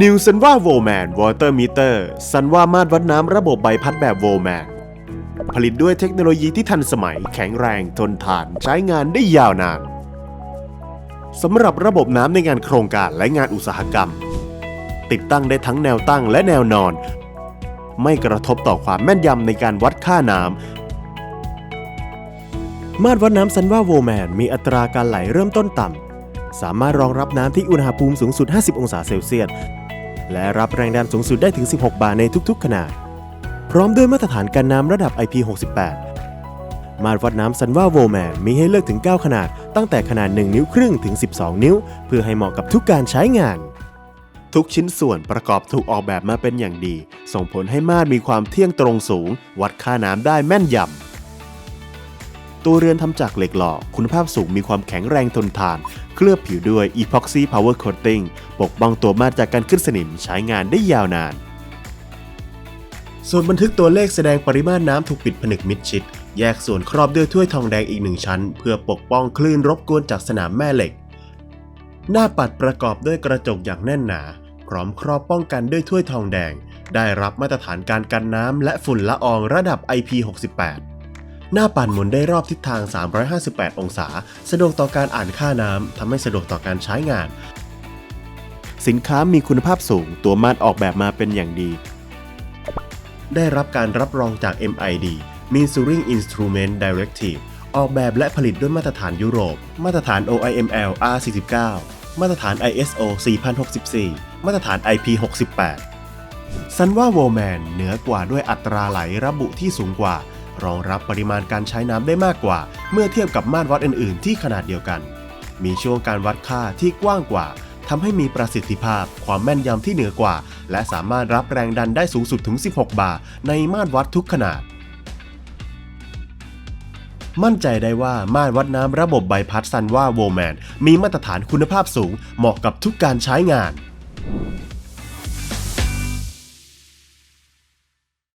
นิวซันว่าโวแมนวอเตอร์มิเตอร์ซันว่ามาตรวัดน้ำระบบใบพัดแบบโวแมนผลิตด้วยเทคโนโลยีที่ทันสมัยแข็งแรงทนทานใช้งานได้ยาวนานสำหรับระบบน้ำในงานโครงการและงานอุตสาหกรรม ติดตั้งได้ทั้งแนวตั้งและแนวนอน ไม่กระทบต่อความแม่นยำในการวัดค่าน้ำมาตรวัดน้ำซันว่าโวแมนมีอัตราการไหลเริ่มต้นต่ำ สามารถรองรับน้ำที่อุณหภูมิสูงสุด 50 องศาเซลเซียส และรับแรงดันสูงสุดได้ถึง 16 บาร์ในทุกๆ ขนาด พร้อมด้วยมาตรฐานการน้ำระดับ IP68 มาตรวัดน้ำซันว่าโวแมนมีให้เลือกถึง 9 ขนาด ตั้งแต่ขนาด 1 นิ้วครึ่งถึง 12 นิ้ว เพื่อให้เหมาะกับทุกการใช้งาน ทุกชิ้นส่วนประกอบถูกออกแบบมาเป็นอย่างดี ส่งผลให้มาตรมีความเที่ยงตรงสูง วัดค่าน้ำได้แม่นยำ ตัวเรือนทำจากเหล็กหล่อคุณภาพสูงมีความแข็งแรงทนทาน เคลือบผิวด้วย Epoxy Power Coating ปกป้องตัวมาจากการขึ้นสนิมใช้งานได้ยาวนาน ส่วนบันทึกตัวเลขแสดงปริมาณน้ำถูกปิดผนึกมิดชิด แยกส่วนครอบด้วยถ้วยทองแดงอีกหนึ่งชั้น เพื่อปกป้องคลื่นรบกวนจากสนามแม่เหล็ก หน้าปัดประกอบด้วยกระจกอย่างแน่นหนาพร้อมครอบป้องกันด้วยถ้วยทองแดง ได้รับมาตรฐานการกันน้ำและฝุ่นละอองระดับ IP68 หน้าปั่นหมุนได้รอบทิศทาง 358 องศา สะดวกต่อการอ่านค่าน้ำทำให้สะดวกต่อการใช้งาน สินค้ามีคุณภาพสูง ตัวมาตรออกแบบมาเป็นอย่างดี ได้รับการรับรองจาก MID Measuring Instrument Directive ออกแบบและผลิตด้วยมาตรฐานยุโรป มาตรฐาน OIML R49 มาตรฐาน ISO 4064 มาตรฐาน IP68 ซันว่าโวแมนเหนือกว่าด้วยอัตราไหลระบุที่สูงกว่า รองรับปริมาณการใช้น้ำได้มากกว่า เมื่อเทียบกับมาตรวัดอื่น ๆ ที่ขนาดเดียวกัน มีช่วงการวัดค่าที่กว้างกว่าทำให้มีประสิทธิภาพ ความแม่นยำที่เหนือกว่า และสามารถรับแรงดันได้สูงสุดถึง 16 บาร์ในมาตรวัดทุกขนาด มั่นใจได้ว่ามาตรวัดน้ำระบบใบพัดซันว่าโวแมนมีมาตรฐานคุณภาพสูงเหมาะกับทุกการใช้งาน